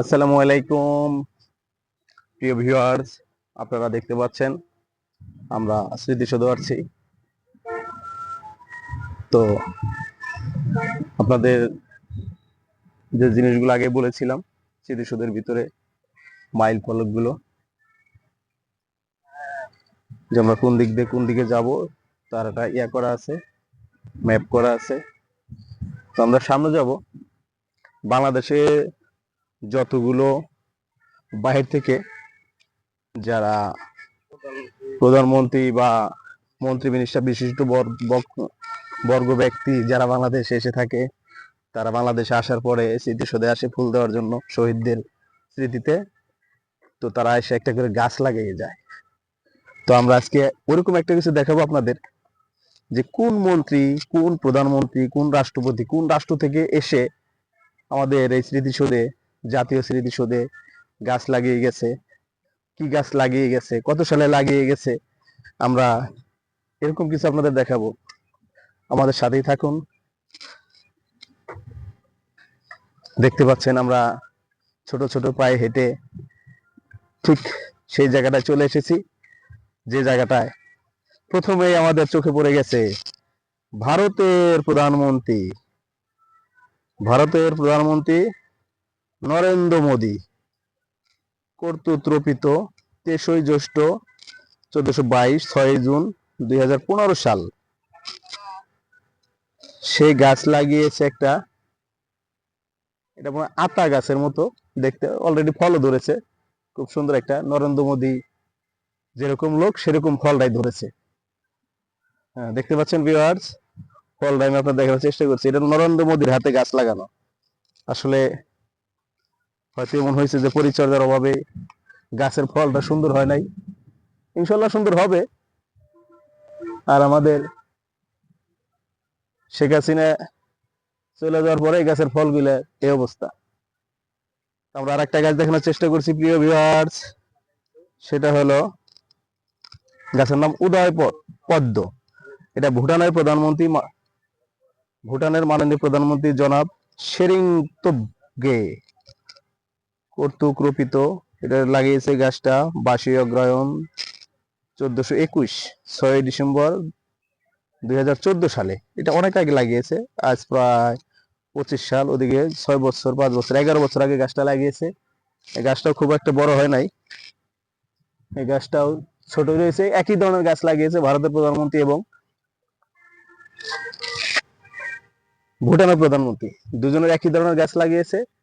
আসসালামু আলাইকুম, প্রিয় ভিউয়ার্স, আপনারা দেখতে পাচ্ছেন, আমরা স্মৃতিসৌধ আসছি তো, আপনাদের যে জিনিসগুলো আগে বলেছিলাম, স্মৃতিসৌধের ভিতরে মাইল ফলকগুলো যে আমরা কোন দিক দিয়ে কোন দিকে যাব, তার একটা ইয়া করা আছে, ম্যাপ করা আছে। তো আমরা সামনে যাব, বাংলাদেশে যতগুলো বাহির থেকে যারা প্রধানমন্ত্রী বা মন্ত্রী মিনিস্টার বিশিষ্ট বর- বর্গ ব্যক্তি যারা বাংলাদেশে এসে থাকে, তারা বাংলাদেশে আসার পরে স্মৃতিসৌধে আসে ফুল দেওয়ার জন্য শহীদদের স্মৃতিতে, তো তারা এসে একটা করে গাছ লাগিয়ে যায়। তো আমরা আজকে ওরকম একটা কিছু দেখাবো আপনাদের, যে কোন মন্ত্রী, কোন প্রধানমন্ত্রী, কোন রাষ্ট্রপতি, কোন রাষ্ট্র থেকে এসে আমাদের এই স্মৃতিসৌধে জাতীয় স্মৃতিসৌধে গাছ লাগিয়ে গেছে। কি গাছ লাগিয়ে গেছে? কত সালে লাগিয়ে গেছে? আমরা এরকম কিছু আপনাদের দেখাবো। আমাদের সাথেই থাকুন। দেখতে পাচ্ছেন আমরা ছোট ছোট পায়ে হেঁটে ঠিক সেই জায়গাটায় চলে এসেছি। যে জায়গাটায় প্রথমেই আমাদের চোখে পড়ে গেছে ভারতের প্রধানমন্ত্রী। ভারতের প্রধানমন্ত্রী নরেন্দ্র মোদী। কর্তৃত্বপিত তেসই জ্যৈষ্ঠ চোদ্দশো বাইশ, ছয় জুন দুই সাল। সে গাছ লাগিয়েছে একটা, এটা মনে আতা গাছের মতো দেখতে অলরেডি ফলও ধরেছে। খুব সুন্দর একটা নরেন্দ্র মোদী যেরকম লোক, সেরকম ফলটাই ধরেছে। হ্যাঁ দেখতে পাচ্ছেন ভিউয়ার্স ফলটা আমি আপনার দেখার চেষ্টা করছি। এটা নরেন্দ্র মোদীর হাতে গাছ লাগানো। আসলে হয়তো এমন হয়েছে যে পরিচর্যার অভাবে গাছের ফলটা সুন্দর হয় নাই। ইনশাল্লাহ সুন্দর হবে। আর আমাদের শেখ হাসিনা চলে যাওয়ার পরে গাছের ফলগুলো এই অবস্থা। আমরা আর একটা গাছ দেখানোর চেষ্টা করছি, প্রিয় ভিউয়ার্স সেটা হলো গাছের নাম উদয় পদ্ম। এটা ভুটানের প্রধানমন্ত্রী ভুটানের মাননীয় প্রধানমন্ত্রী জনাব শেরিং তোবগে। কর্তৃক রোপিত। এটা লাগিয়েছে গাছটা বাসী অগ্রহায়ণ চোদ্দশো একুশ, ছয় ডিসেম্বর দু হাজার চোদ্দ সালে। এটা অনেক আগে লাগিয়েছে, আজ প্রায় পঁচিশ সাল, ওদিকে ছয় বছর, পাঁচ বছর, এগারো বছর আগে গাছটা লাগিয়েছে। এই গাছটাও খুব একটা বড় হয় নাই। এই গাছটাও ছোট রয়েছে, একই ধরনের গাছ লাগিয়েছে ভারতের প্রধানমন্ত্রী এবং ভুটানের প্রধানমন্ত্রী। দুজনের একই ধরনের গাছ লাগিয়েছে।